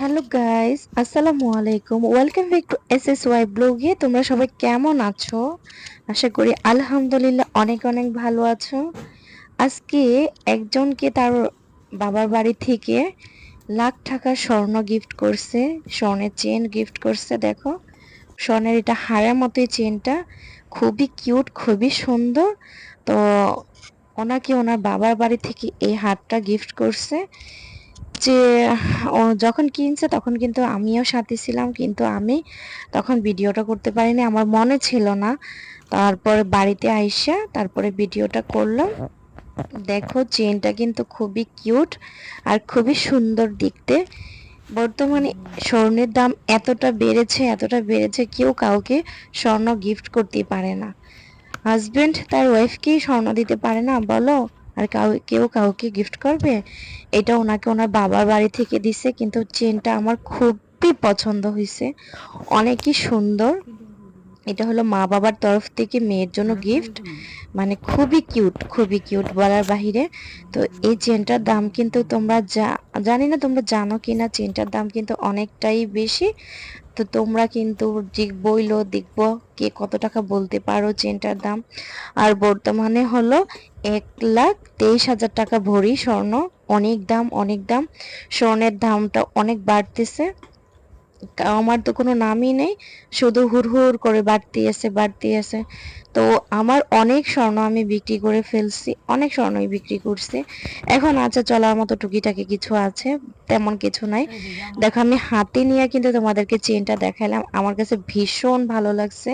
Hello guys আসসালামু আলাইকুম welcome back to S S Y ব্লগে তোমরা সবাই কেমন আছো? আশা করি আলহামদুলিল্লাহ অনেক অনেক ভালো আছো। আজকে একজনকে তার বাবার বাড়ি থেকে লাখ টাকার স্বর্ণ গিফট করছে। স্বর্ণের চেন গিফট করছে, দেখো। স্বর্ণের এটা হারের মতোই চেনটা খুবই কিউট খুবই সুন্দর। তো ওনাকে ওনার বাবার বাড়ি থেকে এই হারটা গিফট করছে। যে যখন কিনছে তখন কিন্তু আমিও সাথে ছিলাম, কিন্তু আমি তখন ভিডিওটা করতে পারিনি, আমার মনে ছিল না। তারপরে বাড়িতে আইসা তারপরে ভিডিওটা করলাম। দেখো চেনটা কিন্তু খুবই কিউট আর খুবই সুন্দর দেখতে। বর্তমানে স্বর্ণের দাম এতটা বেড়েছে এতটা বেড়েছে, কেউ কাউকে স্বর্ণ গিফট করতে পারে না। হাজবেন্ড তার ওয়াইফকেই স্বর্ণ দিতে পারে না, বলো? আর কাউ, কেউ কাউকে গিফট করবে? এটা ওনাকে ওনার বাবার বাড়ি থেকে দিছে, কিন্তু চেনটা আমার খুবই পছন্দ হয়েছে অনেকই সুন্দর। এটা হলো মা বাবার তরফ থেকে মেয়ের জন্য গিফট মানে খুবই কিউট খুবই কিউট বলার বাহিরে। তো এই চেনটার দাম কিন্তু তোমরা যা জানি না তোমরা জানো কি না চেনটার দাম কিন্তু অনেকটাই বেশি। তো তোমরা কিন্তু বইলো দেখব কে কত টাকা বলতে পারো চেনটার দাম। আর বর্তমানে হলো এক লাখ তেইশ হাজার টাকা ভরি স্বর্ণ। অনেক দাম অনেক দাম। স্বর্ণের দামটা অনেক বাড়তেছে। আমার তো কোনো নামই নেই শুধু হুড় হুড় করে বাড়তি আছে বাড়তি আছে। তো আমার অনেক স্বর্ণ আমি বিক্রি করে ফেলছি অনেক স্বর্ণই বিক্রি করছি। এখন আছে চলার মতো টুকিটাকি কিছু আছে তেমন কিছু নাই। দেখো আমি হাতে নিয়ে কিন্তু তোমাদেরকে চেনটা দেখালাম আমার কাছে ভীষণ ভালো লাগছে।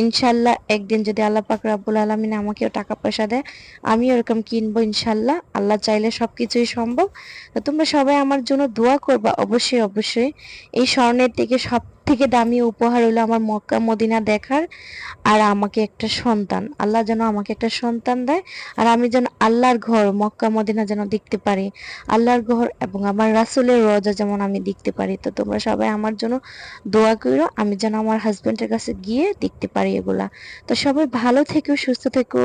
ইনশাল্লাহ একদিন যদি আল্লাহ পাক রাব্বুল আলমিন আমাকেও টাকা পয়সা দেয় আমি ওরকম কিনবো ইনশাল্লাহ। আল্লাহ চাইলে সব কিছুই সম্ভব। তো তোমরা সবাই আমার জন্য দোয়া করবা অবশ্যই অবশ্যই। এই স্বর্ণের থেকে সব থেকে দামি উপহার হলো আমার মক্কা মদিনা দেখার আর আমাকে একটা সন্তান। আল্লাহ যেন আমাকে একটা সন্তান দেয় আর আমি যেন আল্লাহর ঘর মক্কা মদিনা যেন দেখতে পারি। আল্লাহর ঘর এবং আমার রাসুলের রজা যেমন আমি দেখতে পারি। তো তোমরা সবাই আমার জন্য দোয়া করো আমি যেন আমার হাজব্যান্ডের কাছে গিয়ে দেখতে পারি এগুলা। তো সবাই ভালো থেকো, সুস্থ থেকো।